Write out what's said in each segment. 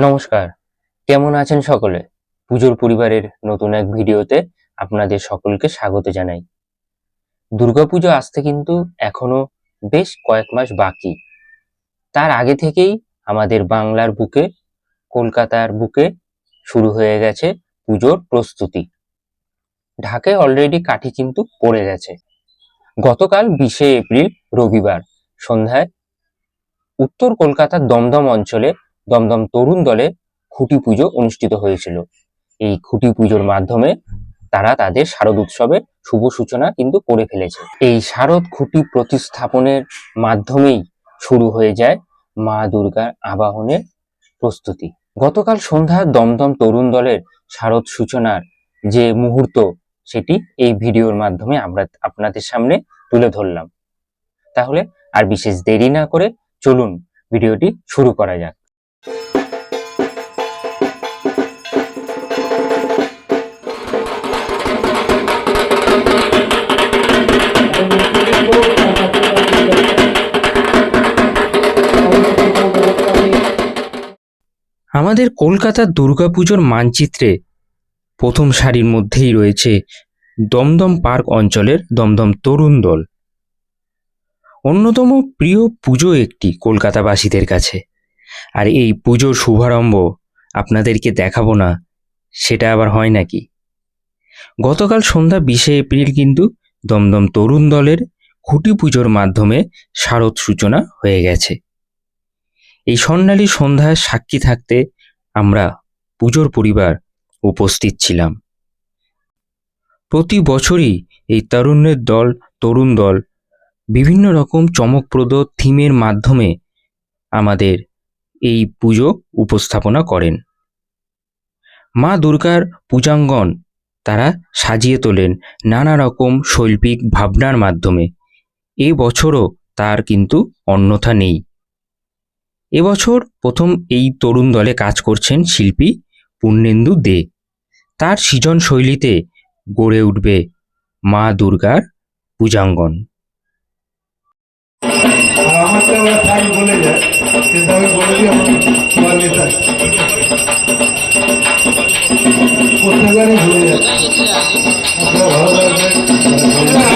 নমস্কার, কেমন আছেন সকলে? পুজোর পরিবারের নতুন এক ভিডিওতে আপনাদের সকলকে স্বাগত জানাই। দুর্গাপুজো আসতে কিন্তু এখনও বেশ কয়েক মাস বাকি। তার আগে থেকেই আমাদের বাংলার বুকে, কলকাতার বুকে শুরু হয়ে গেছে পুজোর প্রস্তুতি। ঢাকায় অলরেডি কাঠি কিন্তু পড়ে গেছে। গতকাল বিশে এপ্রিল, রবিবার সন্ধ্যায় উত্তর কলকাতার দমদম অঞ্চলে দমদম তরুণ দলে খুঁটি পুজো অনুষ্ঠিত হয়েছিল। এই খুঁটি পুজোর মাধ্যমে তারা তাদের শারদ উৎসবের শুভ সূচনা কিন্তু করে ফেলেছে। এই শারদ খুঁটি প্রতিস্থাপনের মাধ্যমেই শুরু হয়ে যায় মা দুর্গার আবাহনের প্রস্তুতি। গতকাল সন্ধ্যা দমদম তরুণ দলের শারদ সূচনার যে মুহূর্ত, সেটি এই ভিডিওর মাধ্যমে আমরা আপনাদের সামনে তুলে ধরলাম। তাহলে আর বিশেষ দেরি না করে চলুন ভিডিওটি শুরু করা যাক। আমাদের কলকাতার দুর্গাপুজোর মানচিত্রে প্রথম সারির মধ্যেই রয়েছে দমদম পার্ক অঞ্চলের দমদম তরুণ দল। অন্যতম প্রিয় পুজো একটি কলকাতাবাসীদের কাছে। আর এই পুজোর শুভারম্ভ আপনাদেরকে দেখাবো না, সেটা আবার হয় নাকি? গতকাল সন্ধ্যা বিশে এপ্রিল কিন্তু দমদম তরুণ দলের খুঁটি পুজোর মাধ্যমে শারদ সূচনা হয়ে গেছে। এই স্বর্ণালী সন্ধ্যায় সাক্ষী থাকতে আমরা পুজোর পরিবার উপস্থিত ছিলাম। প্রতি বছরই এই তরুণের দল, তরুণ দল বিভিন্ন রকম চমকপ্রদ থিমের মাধ্যমে আমাদের এই পুজো উপস্থাপনা করেন। মা দুর্গার পূজাঙ্গন তারা সাজিয়ে তোলেন নানা রকম শৈল্পিক ভাবনার মাধ্যমে। এ বছরও তার কিন্তু অন্যথা নেই। এবছর প্রথম এই তরুণ দলে কাজ করছেন শিল্পী পূর্ণেন্দু দে। তার সৃজন শৈলীতে গড়ে উঠবে মা দুর্গার পূজাঙ্গন। আর আমার ওরা টাইম বলে যায় কিন্তু আমি বলে দিই আমার নেতা ভালো লাগবে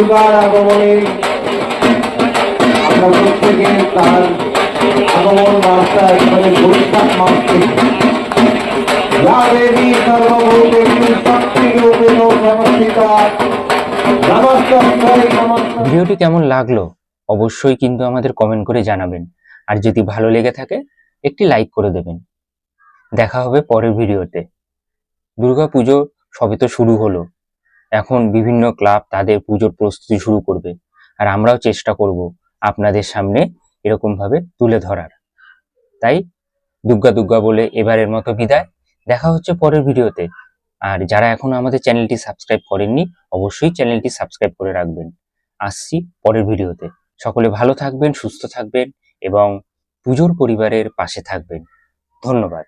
দুর্গার আগমনে আমরা প্রত্যেকে তার আগমন বার্তা এখানে বৈশাখ মাস ভিডিওটি কেমন লাগল অবশ্যই কিন্তু আমাদের কমেন্ট করে জানাবেন। আর যদি ভালো লেগে থাকে, একটি লাইক করে দেবেন। দেখা হবে পরের ভিডিওতে। দুর্গা পুজো সবে তো শুরু হলো। এখন বিভিন্ন ক্লাব তাদের পুজোর প্রস্তুতি শুরু করবে। আর আমরাও চেষ্টা করব আপনাদের সামনে এরকম ভাবে তুলে ধরার। তাই দুর্গা দুর্গা বলে এবারের মতো বিদায়। দেখা হচ্ছে পরের ভিডিওতে। আর যারা এখনও আমাদের চ্যানেলটি সাবস্ক্রাইব করেননি, অবশ্যই চ্যানেলটি সাবস্ক্রাইব করে রাখবেন। আসছি পরের ভিডিওতে। সকলে ভালো থাকবেন, সুস্থ থাকবেন এবং পুজোর পরিবারের পাশে থাকবেন। ধন্যবাদ।